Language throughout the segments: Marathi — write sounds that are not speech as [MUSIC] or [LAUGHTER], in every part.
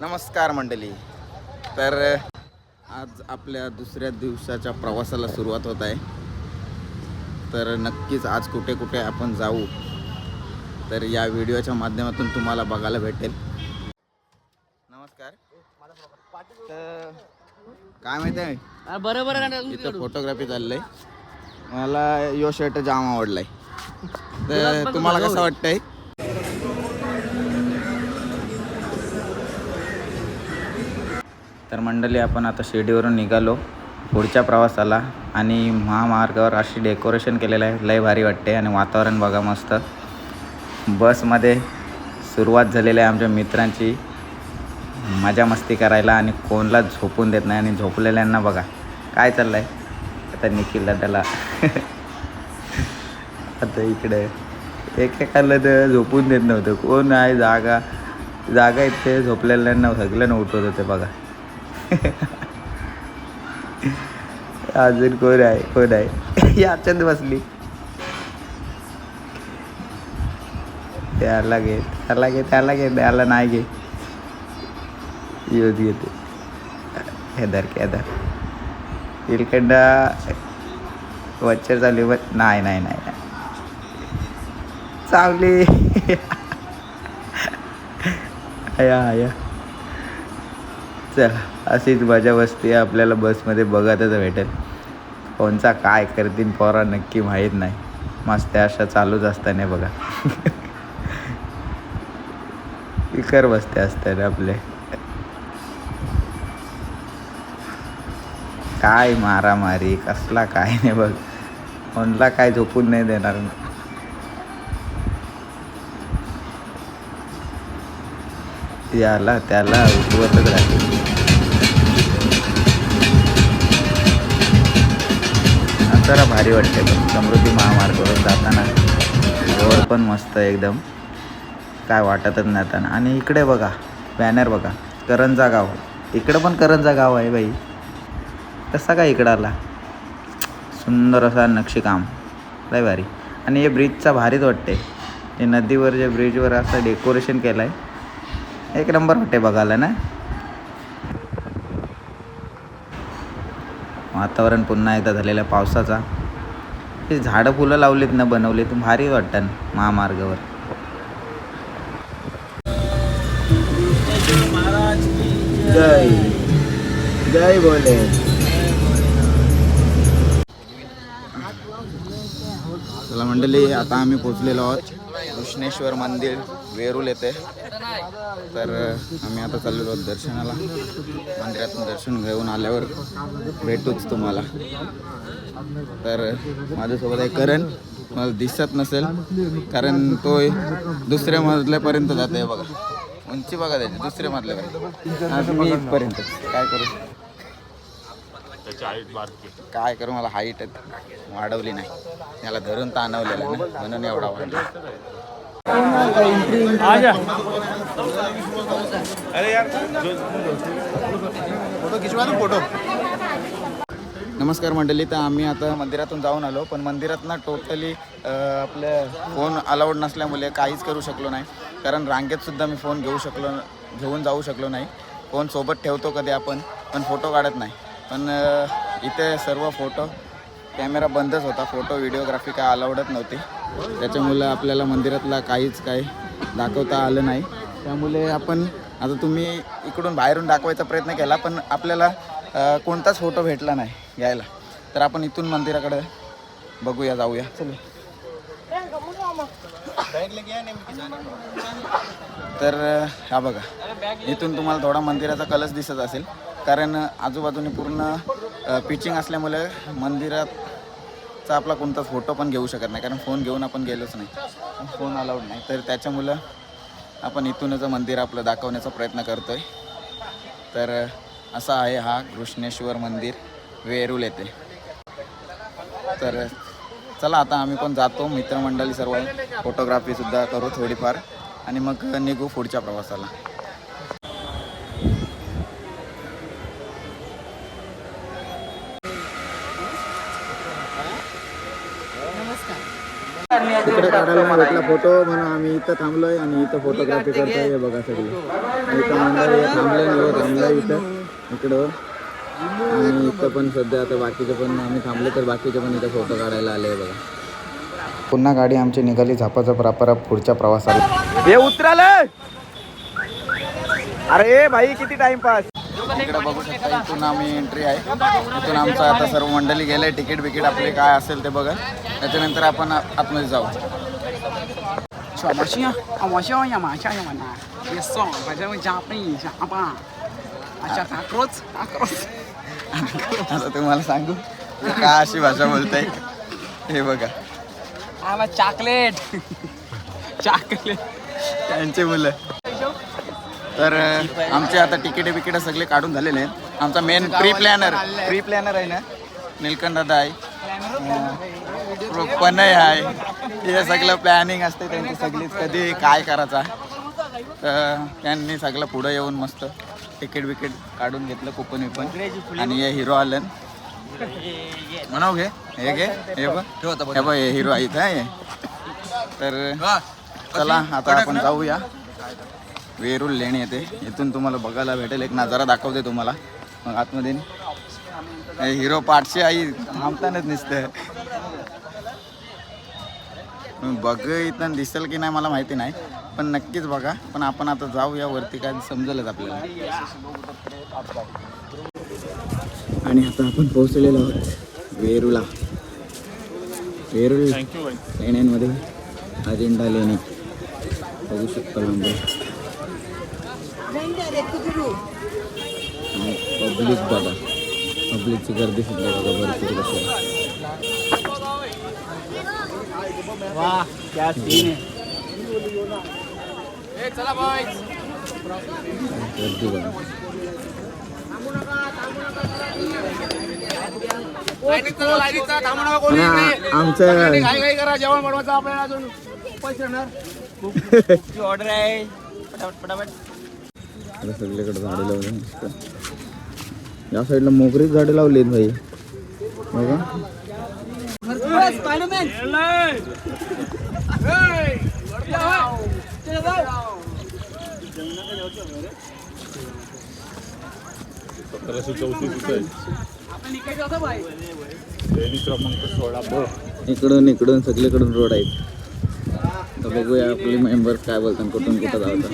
नमस्कार मंडळी. तर आज आपल्या दुसऱ्या दिवसाच्या प्रवासाला सुरुवात होत आहे. तर नक्कीच आज कुठे कुठे आपण जाऊ तर या व्हिडिओच्या माध्यमातून तुम्हाला बघायला भेटेल. नमस्कार. तर काय माहिती आहे? बरोबर इथं फोटोग्राफी चाललंय. मला यो शर्ट जाम आवडलाय. तर तुम्हाला कसं वाटतंय? तर मंडळी आपण आता शिर्डीवरून निघालो पुढच्या प्रवासाला आणि महामार्गावर अशी डेकोरेशन केलेलं आहे. लय भारी वाटते आणि वातावरण बघा मस्त. बसमध्ये सुरुवात झालेली आहे आमच्या मित्रांची. मजा मस्ती करायला आणि कोणला झोपून देत नाही आणि झोपलेल्यांना बघा. काय चाललं आहे आता निखिल त्याला. [LAUGHS] आता इकडे. एकेकाला तर झोपून देत नव्हतं. कोण आहे? जागा जागा इथे झोपलेल्यांना सगळ्यांना उठवत होते बघा. अजून कोण आहे? कोण आहे? याच्यात बसली. त्याला घे त्याला घे त्याला घे त्याला नाही घे. येत. घेते हेदर केदर. इलकंडा वच्चर चालली पण नाही नाही नाही चांगली या या चला अशीच मजा मस्ती आपल्याला बसमध्ये बघतच भेटेल. कोणचा काय करतील पोरा नक्की माहीत नाही. मस्त अशा चालूच असताना बघा. इकर बसते असतात आपले. काय मारामारी कसला काय नाही बघ. कोणला काय झोपून नाही देणार. याला त्याला उठवतच जरा भारी वाटते पण समृद्धी महामार्गावर जाताना रोड पण मस्त आहे एकदम. काय वाटतच नाही आता. आणि इकडे बघा बॅनर बघा करंजा गाव. इकडं पण करंजा गाव आहे बाई. कसा काय इकडं आला? सुंदर असा नक्षीकाम. लय भारी. आणि हे ब्रिजचा भारीच वाटते हे नदीवर जे ब्रिजवर असं डेकोरेशन केलं आहे एक नंबर वाटते बघायला ना? वातावरण पुन्हा एकदा झालेला पावसाचा. हे झाडं फुलं लावलीत ना बनवलीत. भारी वाटतं महामार्गावर. जय. जय बोले. चला मंडळी आता आम्ही पोचलेलो आहोत. कृष्णेश्वर मंदिर वेरूळ येते. तर आम्ही आता चाललेलो आहोत दर्शनाला. मंदिरातून दर्शन घेऊन आल्यावर भेटूच तुम्हाला. तर माझ्यासोबत आहे करण. मला दिसत नसेल कारण तो दुसऱ्या मजल्यापर्यंत जाते बघा. उंची बघा त्याची दुसऱ्या मजल्यापर्यंत. आज मी इथपर्यंत. काय करू? काय करू मला हाईट वाढवली नाही. याला धरून ताणवलेलं ना म्हणून एवढा वाढला. फोटो खिचवा ना फोटो. नमस्कार मंडळी तर आम्ही आता मंदिरातून जाऊन आलो पण मंदिरात ना टोटली आपल्या फोन अलाउड नसल्यामुळे काहीच करू शकलो नाही. कारण रांगेत सुद्धा मी फोन घेऊ शकलो घेऊन जाऊ शकलो नाही. फोन सोबत ठेवतो कधी आपण पण फोटो काढत नाही. पण इथे सर्व फोटो कॅमेरा बंदच होता. फोटो व्हिडिओग्राफी काय अलाउडच नव्हती. त्याच्यामुळं आपल्याला मंदिरातला काहीच काही दाखवता आलं नाही. त्यामुळे आपण आता तुम्ही इकडून बाहेरून दाखवायचा प्रयत्न केला पण आपल्याला कोणताच फोटो भेटला नाही घ्यायला. तर आपण इथून मंदिराकडे बघूया जाऊया. चल. तर हा बघा. इथून तुम्हाला थोडा मंदिराचा कलश दिसत असेल. कारण आजूबाजूने पूर्ण पिचिंग असल्यामुळे मंदिराचा आपला कोणताच फोटो पण घेऊ शकत नाही. कारण फोन घेऊन आपण गेलोच नाही. फोन अलाउड नाही. तर त्याच्यामुळं आपण इथूनच मंदिर आपलं दाखवण्याचा प्रयत्न करतो आहे तर असा आहे हा कृष्णेश्वर मंदिर. वेरूल येथे. तर चला आता आम्ही पण जातो. मित्रमंडळी सर्व. फोटोग्राफीसुद्धा करू थोडीफार. आणि मग निघू पुढच्या प्रवासाला. तिकडे काढायला भेटला फोटो म्हणून आम्ही इथं थांबलोय आणि इथं फोटोग्राफी करतोय हे बघा सगळे. इथं मंडळी थांबले नाही थांबलं इथं इकडं. आणि इथं पण सध्या आता बाकीचे पण आम्ही थांबले तर बाकीचे पण इथं फोटो काढायला आले बघा. पुन्हा गाडी आमची निघाली झापाचा प्रापरा पुढच्या प्रवासाला. हे उतरालं अरे भाई किती टाइमपास इकडे बघू शकता इथून आम्ही एंट्री आहे. इथून आमचं आता सर्व मंडळी गेले तिकीट बिकीट आपले काय असेल ते बघा. त्याच्यानंतर आपण आतमध्ये जाऊ. तुम्हाला सांगू? का अशी भाषा बोलताय? हे बघा. आम्हाला चॉकलेट चॉकलेट त्यांचे मुलं. तर आमचे आता तिकीटे बिकिटं सगळे काढून झालेले आहेत. आमचा main pre planner pre planner आहे ना? दादा आहे. पण आहे. हे सगळं प्लॅनिंग असते त्यांची सगळीच. कधी काय करायचा? तर त्यांनी सगळं पुढं येऊन मस्त तिकीट बिकीट काढून घेतलं कुपन विपन आणि हे हिरो आलं. म्हणाव घे. हे घे. हे बघ. हे बघ हे हिरो आहेत हा हे. तर चला आता आपण जाऊया. वेरूळ लेणी येते. इथून तुम्हाला बघायला भेटेल. एक नजारा दाखवते तुम्हाला. मग आतमध्ये हिरो पाठशे आई थांबतानाच दिसतं बघ इथं दिसेल की नाही मला माहिती नाही पण नक्कीच बघा. पण आपण आता जाऊया वरती काय समजलंच आपल्याला. आणि आता आपण पोहोचलेलो आहोत वेरूळला वेरूळ लेण्यांमध्ये अजिंठा लेणी. बघू शकतो म्हणजे. पब्लिक बघा. पब्लिकची गर्दी सुद्धा बघा भरपूर गर्दी बघा. आ- आमचं जेवण बनवायचं आपल्याला अजून. पैसे येणार ऑर्डर [LAUGHS] आहे. पटापट पटापट. सगळीकडे झाडे लावली मस्त. या साईडला मोगरीच झाडे लावली आहेत भाई बघा हो इकडून इकडून सगळीकडून रोड आहेत. तर बघूया आपले मेंबर काय बोलतात कुठून कुठं जातात.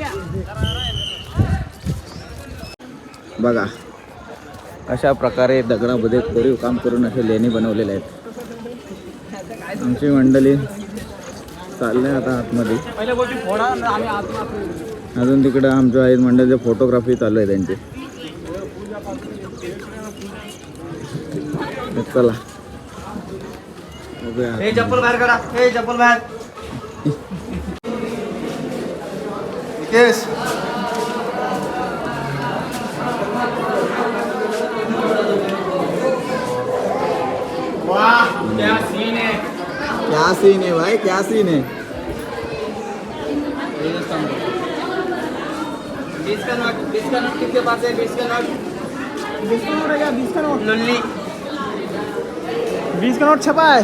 बघा. अशा प्रकारे दगडामध्ये कोरीव काम करून असे लेणी बनवलेले आहेत. आमची मंडळी चालले आता आतमध्ये. अजून तिकडे आमच्या आहेत मंडळीचे फोटोग्राफी चालू आहे त्यांची. चला. चप्पल बाहेर काढा. हे चप्पल बाहेर. [LAUGHS] क्या सीन है भाई? क्या सीन है? बीस का नोट बीस का नोट किसके पास है? बीस का नोट बीस का नोट है क्या? बीस का नोट लुल्ली। बीस का नोट छपा है।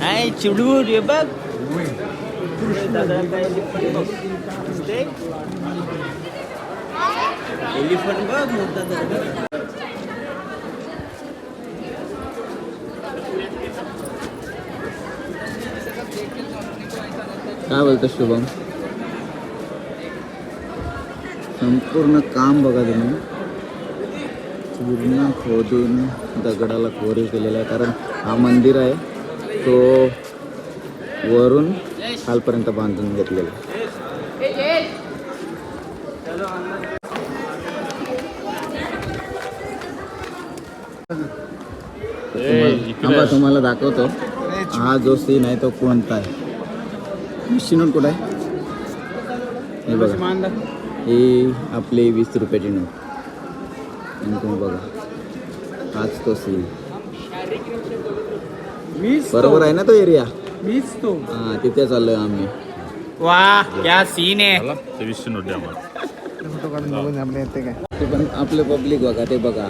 नाही चिडू रे बघ एलिफंट बघ मोठा काय बोलतो शुभम? संपूर्ण काम बघा तुम्ही. पूर्ण खोदून दगडाला कोरीव केलेलं आहे. कारण हा मंदिर आहे तो वरून खालपर्यंत बांधून घेतलेला तुम्हाला दाखवतो. हा जो सीन आहे तो कोणता आहे? शिनोट कुठं आहे? हे बघा. ही आपली वीस रुपयाची नोट आणि तुम्ही बघा. हाच तो सीन मीच बरोबर आहे ना तो एरिया मीच तो. हा तिथे चाललोय आम्ही. वाह क्या सीन है तेवीसशे नोट द्या आम्हाला. ते पण आपले पब्लिक बघा ते बघा.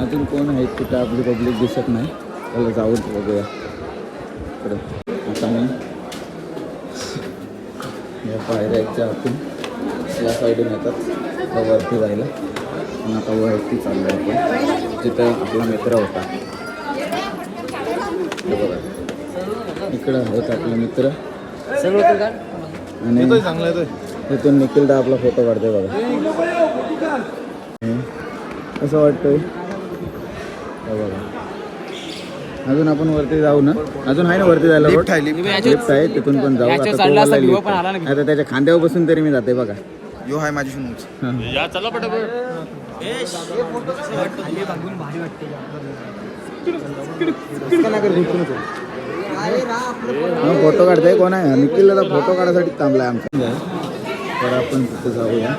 अजून कोण आहेत तिथं आपली पब्लिक दिसत नाही? चला जाऊन बघूया. इकडं आता मी या पायऱ्याच्या आतून या साईडून येतात. वरती जायला पण आता वरती चाललो आपण. जिथं आपला मित्र होता. हे बघा. इकडं आहेत आपले मित्र. आणि चांगलं इथून निखिलदा आपला फोटो काढतोय बघा. कसं वाटतंय? हे बघा. अजून आपण वरती जाऊ ना. अजून आहे ना वरती जायला lift. लिफ्ट आहे तिथून पण जाऊ. आता तो वाला lift आहे. त्याच्या खांद्यावर बसून तरी मी जाते बघा. यो हाय माझी सुनूच फोटो काढताय कोण आहे? निखिलला फोटो काढायसाठी थांबलाय आमचा. तर आपण तिथे जाऊया.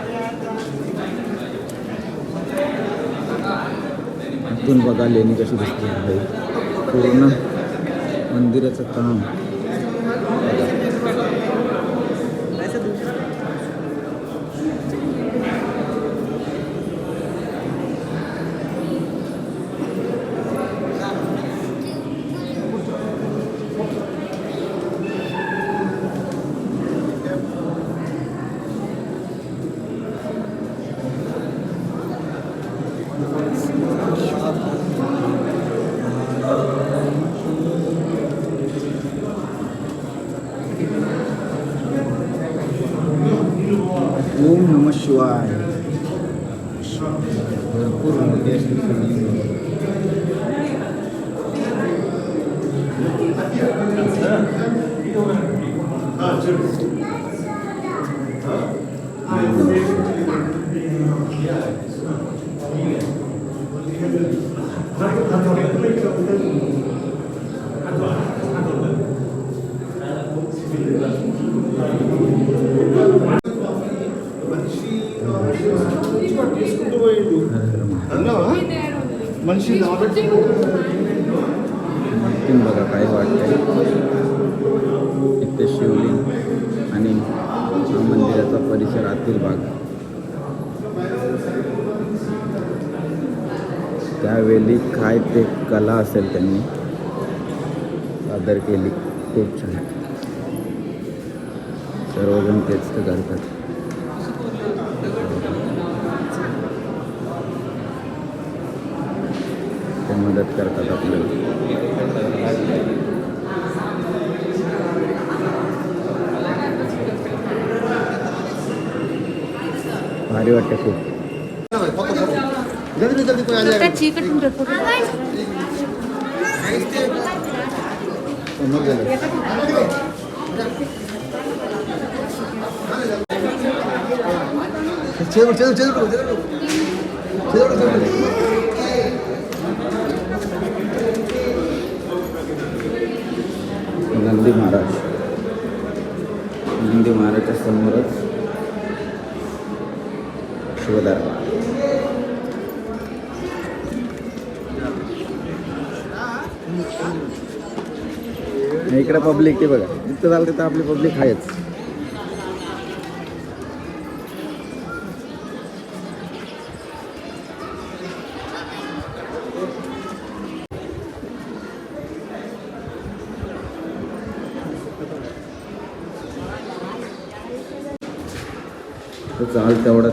इथून बघा लेणी कशी दिसते पूर्ण मंदिराचं काम ओम नम शिवाय भरपूर मोठी अशी शिवलिंग. इथून बघा काय वाटतंय इथे शिवलिंग आणि हा मंदिराचा परिसर आतील भाग त्यावेळी काय ते कला असेल त्यांनी. सादर केली. खूप छान. सर्वजण तेच तर करतात. ते मदत करतात आपल्याला. भारी वाटते खूप. जल्दी जल्दी कोई आ जाएगा चिकन टुंडर फोटो नौ जल्दी चलो चलो चलो चलो चलो चलो नंदी महाराज नंदी महाराजच्या समोरच शिवदार इकडे पब्लिक ते बघा. जिथं झालं तिथं आपली पब्लिक आहेच. चाल तेवढा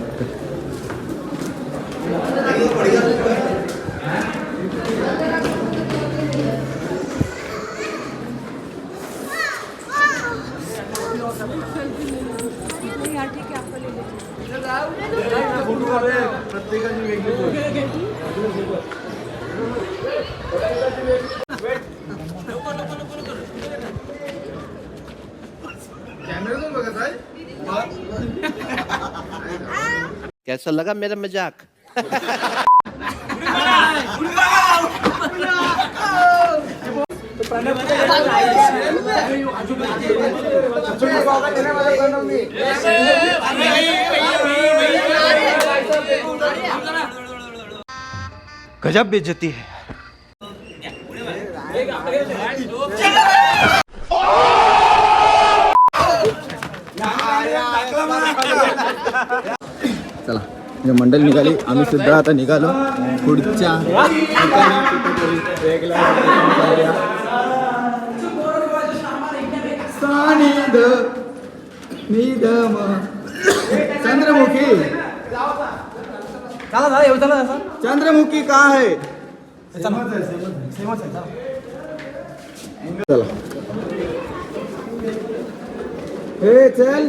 कैसा लगा मेरा मज़ाक। गजब बेइज्जती है। म्हणजे मंडळ निघाली. आम्ही सुद्धा आता निघालो. पुढच्या चंद्रमुखी. चला चला येऊ चला चला. चंद्रमुखी का आहे? चला. हे चल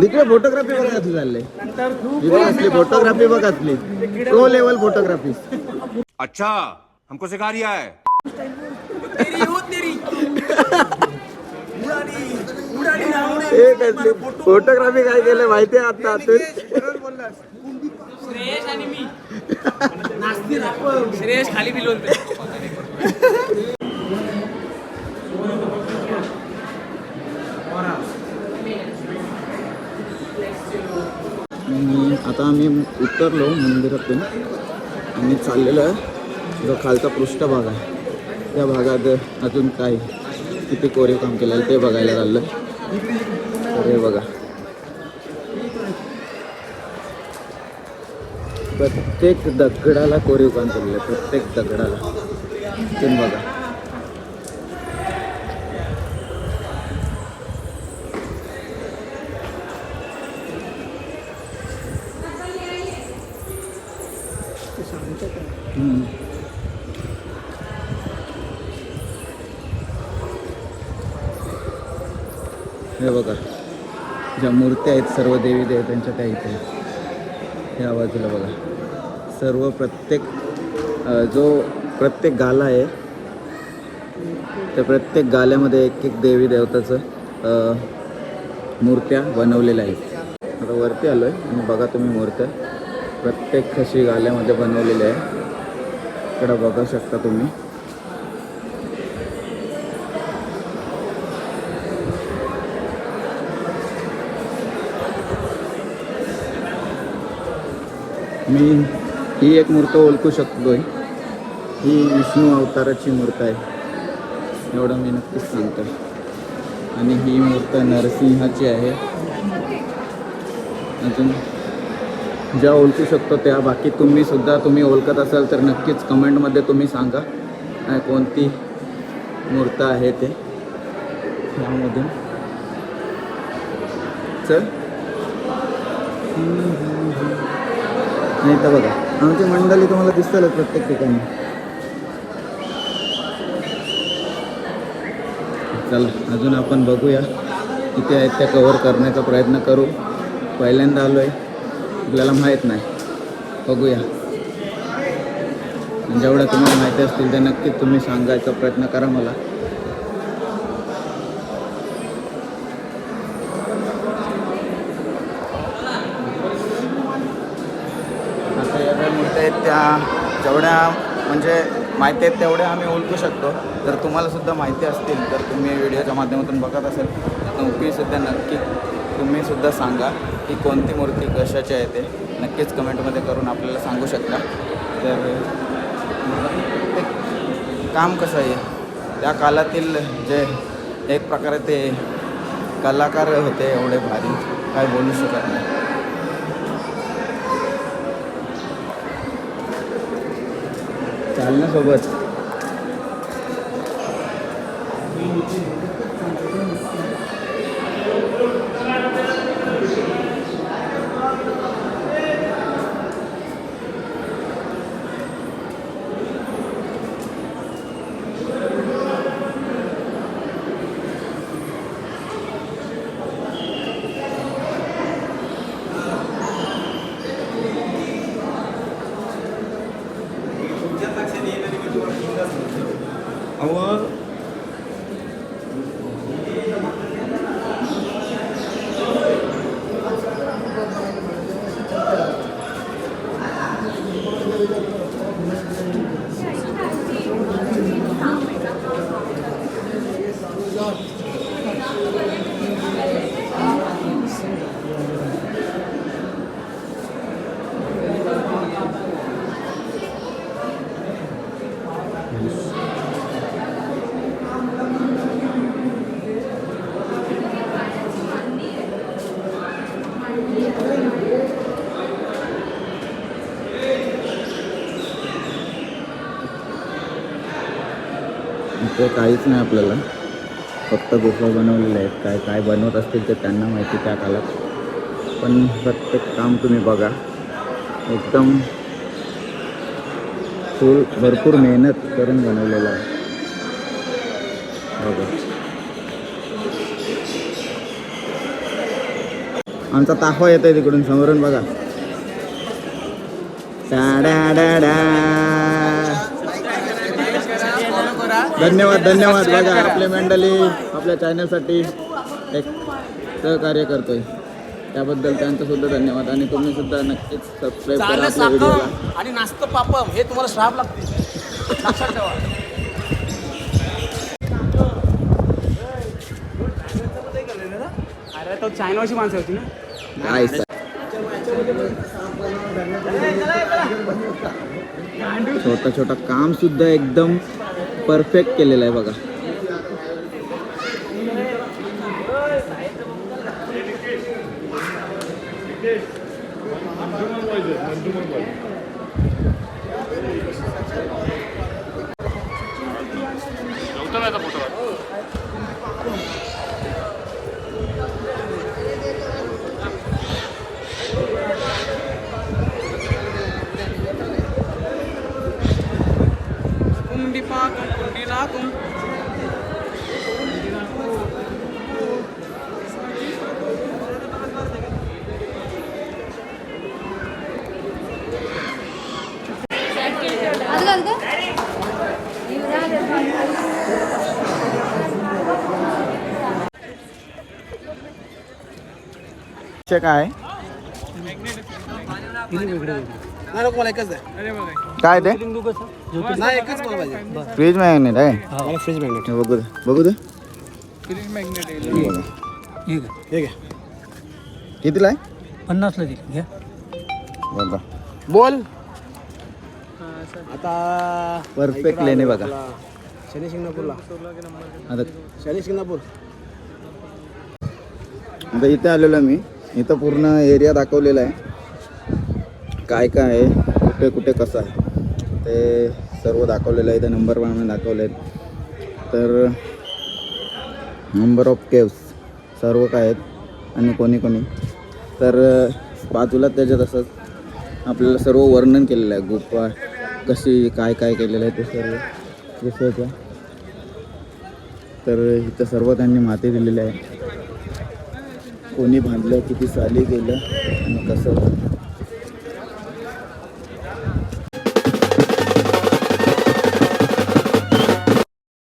इकडे फोटोग्राफी बघा कसली चालले. इकडे असली फोटोग्राफी बघ असली प्रो लेवल फोटोग्राफी अच्छा हमको सिखा रिया है। फोटोग्राफी काय केलं माहिती आहे आता श्रेयस आणि मी. श्रेयस खाली बिलोल आणि आता आम्ही उतरलो मंदिरातून. आणि चाललेलो आहे. जो खालचा पृष्ठभाग आहे. त्या भागात अजून काय किती कोरीव काम केलेलं आहे ते बघायला चाललं. अरे बघा. प्रत्येक दगडाला कोरीव काम केलेलं आहे. प्रत्येक दगडाला. ते बघा. हम्म. हे बघा ज्या मूर्त्या आहेत सर्व देवी देवतांच्या त्या इथे. ह्या या बाजूला बघा. सर्व प्रत्येक जो प्रत्येक गाला आहे त्या प्रत्येक गाल्यामध्ये एक एक देवी देवताचं मूर्त्या बनवलेल्या आहेत. आता वरती आलो आहे आणि बघा तुम्ही मूर्त्या. प्रत्येक अशी गाल्यामध्ये बनवलेली आहे. इकडं बघू शकता तुम्ही. मी ही एक मूर्त ओळखू शकतोय. ही विष्णू अवताराची मूर्त आहे. एवढं मी नक्कीच सांगतो. आणि ही मूर्त नरसिंहाची आहे. अजून ज्या ओळखू शकतो त्या बाकी तुम्ही सुद्धा तुम्ही ओळखत असाल तर नक्कीच कमेंटमध्ये तुम्ही सांगा. कोणती मूर्त आहे ते? त्यामधून चल. नाही तर बघा आमची मंडळी तुम्हाला दिसतालच प्रत्येक ठिकाणी. चल अजून आपण बघूया. किती आहेत त्या कवर करण्याचा प्रयत्न करू. पहिल्यांदा आलो आहे आपल्याला माहीत नाही. बघूया. जेवढ्या तुम्हाला माहिती असतील त्या नक्कीच तुम्ही सांगायचा प्रयत्न करा मला. आहेत त्या जेवढ्या म्हणजे माहिती आहेत तेवढ्या आम्ही ओळखू शकतो. जर तुम्हाला सुद्धा माहिती असतील तर तुम्ही व्हिडिओच्या माध्यमातून बघत असेल तर तुम्ही सुद्धा नक्की तुम्हीसुद्धा सांगा. ती कोणती मूर्ती कशाची आहे ते नक्कीच कमेंटमध्ये करून आपल्याला सांगू शकता. तर ते काम कसं आहे त्या काळातील जे एक प्रकारे ते कलाकार होते एवढे भारी काय बोलू शकत नाही. चालण्यासोबत काहीच नाही आपल्याला. फक्त गुफा बनवलेल्या आहेत. काय काय बनवत असतील ते त्यांना माहिती त्या काळात. पण प्रत्येक काम तुम्ही बघा. एकदम फुल भरपूर मेहनत करून बनवलेलं आहे. बघा. आमचा ताफा येतोय तिकडून समोरून बघा. टाडाडाडा. धन्यवाद धन्यवाद बघा आपल्या मंडळी आपल्या चॅनलसाठी एक सहकार्य करतोय. त्याबद्दल त्यांचं सुद्धा धन्यवाद आणि तुम्ही सुद्धा नक्कीच सबस्क्राईब करा आपल्या व्हिडिओला आणि नास्त पापम हे तुम्हाला श्राप लागते लक्षात ठेवा. अरे तो चायनाची माणसं होती ना? काय सा- छोटा छोटा काम सुद्धा एकदम परफेक्ट केलेलं आहे बघा. ते काय? काय ते? फ्रीज मॅग्नेट आहे. फ्रीज मॅग्नेट हे बघू दे. बघू दे. फ्रीज मॅग्नेट बघा. हे घ्या कितीला आहे? पन्नासला दिली घ्या बघा. बोल. आता परफेक्ट लेणे बघा. शनी शिंगणापूरला. आता शनी शिंगणापूर. आता इथे आलेलो मी. इथं पूर्ण एरिया दाखवलेला आहे. काय काय आहे कुठे कुठे कसं आहे ते सर्व दाखवलेलं आहे. ते नंबर पण दाखवले आहेत तर नंबर ऑफ केव्स सर्व काय आहेत आणि कोणी कोणी. तर बाजूला त्याच्यात असंच आपल्याला सर्व वर्णन केलेलं आहे. गुफा कशी काय काय केलेलं आहे ते सर्व. गुफेचं तर इथं सर्व त्यांनी माती दिलेली आहे. कोणी बांधलं किती साली गेलं आणि कसं?